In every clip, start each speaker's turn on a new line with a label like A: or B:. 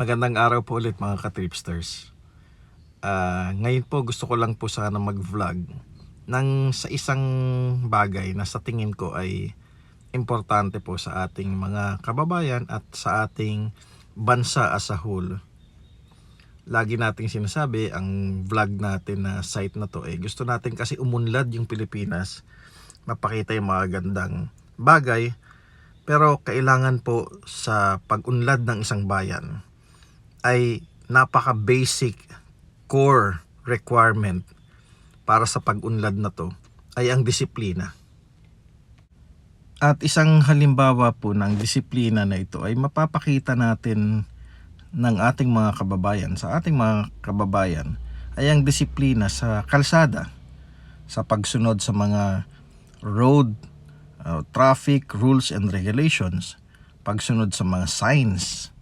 A: Magandang araw po ulit mga ka-tripsters. Ah, ngayon po gusto ko lang po sana mag-vlog ng sa isang bagay na sa tingin ko ay importante po sa ating mga kababayan at sa ating bansa as a whole. Lagi nating sinasabi ang vlog natin na site na to eh gusto natin kasi umunlad yung Pilipinas mapakita yung mga gandang bagay pero kailangan po sa pag-unlad ng isang bayan ay napaka basic core requirement para sa pag-unlad na to ay ang disiplina. At isang halimbawa po ng disiplina na ito ay mapapakita natin ng ating mga kababayan sa ating mga kababayan ay ang disiplina sa kalsada sa pagsunod sa mga road uh, traffic rules and regulations pagsunod sa mga signs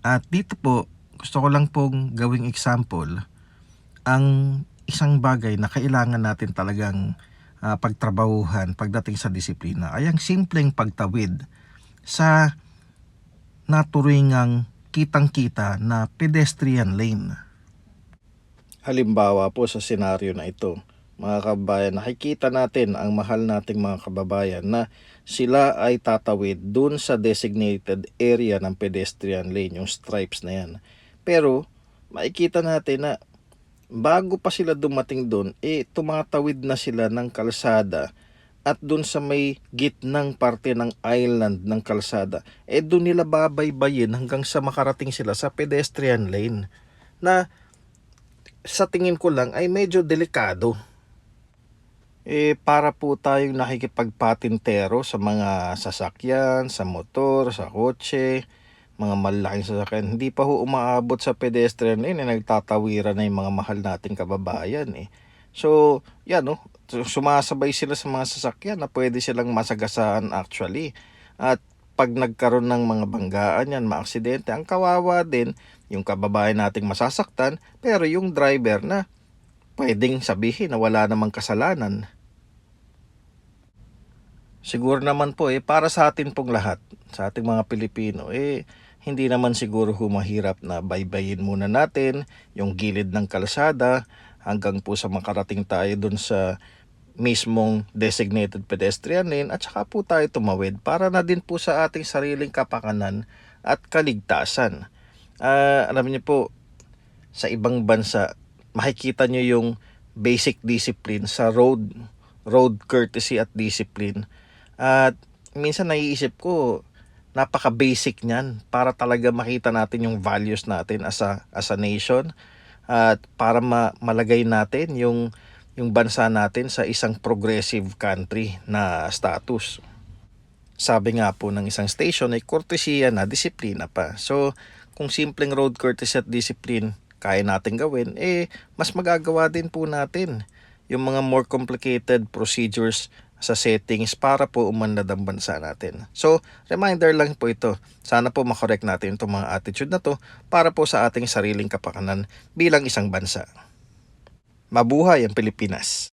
A: at dito po gusto ko lang pong gawing example ang isang bagay na kailangan natin talagang uh, pagtrabahuhan pagdating sa disiplina ay ang simpleng pagtawid sa naturingang kitang-kita na pedestrian lane. Halimbawa po sa senaryo na ito, mga kababayan, nakikita natin ang mahal nating mga kababayan na sila ay tatawid dun sa designated area ng pedestrian lane, yung stripes na yan. Pero, makikita natin na bago pa sila dumating dun, eh, tumatawid na sila ng kalsada at dun sa may gitnang parte ng island ng kalsada, eh dun nila babaybayin hanggang sa makarating sila sa pedestrian lane na sa tingin ko lang ay medyo delikado. Eh para po tayong nakikipagpatintero sa mga sasakyan, sa motor, sa kotse, mga malalaking sasakyan, hindi pa ho umaabot sa pedestrian lane, eh, nagtatawiran na yung mga mahal nating kababayan eh. So, yan no, sumasabay sila sa mga sasakyan na pwede silang masagasaan actually. At pag nagkaroon ng mga banggaan yan, maaksidente, ang kawawa din yung kababayan nating masasaktan, pero yung driver na pwedeng sabihin na wala namang kasalanan. Siguro naman po eh, para sa atin pong lahat, sa ating mga Pilipino, eh, hindi naman siguro humahirap na baybayin muna natin yung gilid ng kalsada hanggang po sa makarating tayo dun sa mismong designated pedestrian lane at saka po tayo tumawid para na din po sa ating sariling kapakanan at kaligtasan. Ah, alam niyo po, sa ibang bansa, makikita niyo yung basic discipline sa road, road courtesy at discipline. At minsan naiisip ko, napaka-basic niyan para talaga makita natin yung values natin as a, as a nation at para ma- malagay natin yung yung bansa natin sa isang progressive country na status. Sabi nga po ng isang station ay kortesiya na disiplina pa. So, kung simpleng road courtesy at discipline kaya natin gawin, eh, mas magagawa din po natin yung mga more complicated procedures sa settings para po umanlad ang bansa natin. So, reminder lang po ito. Sana po makorek natin itong mga attitude na to para po sa ating sariling kapakanan bilang isang bansa. Mabuhay ang Pilipinas!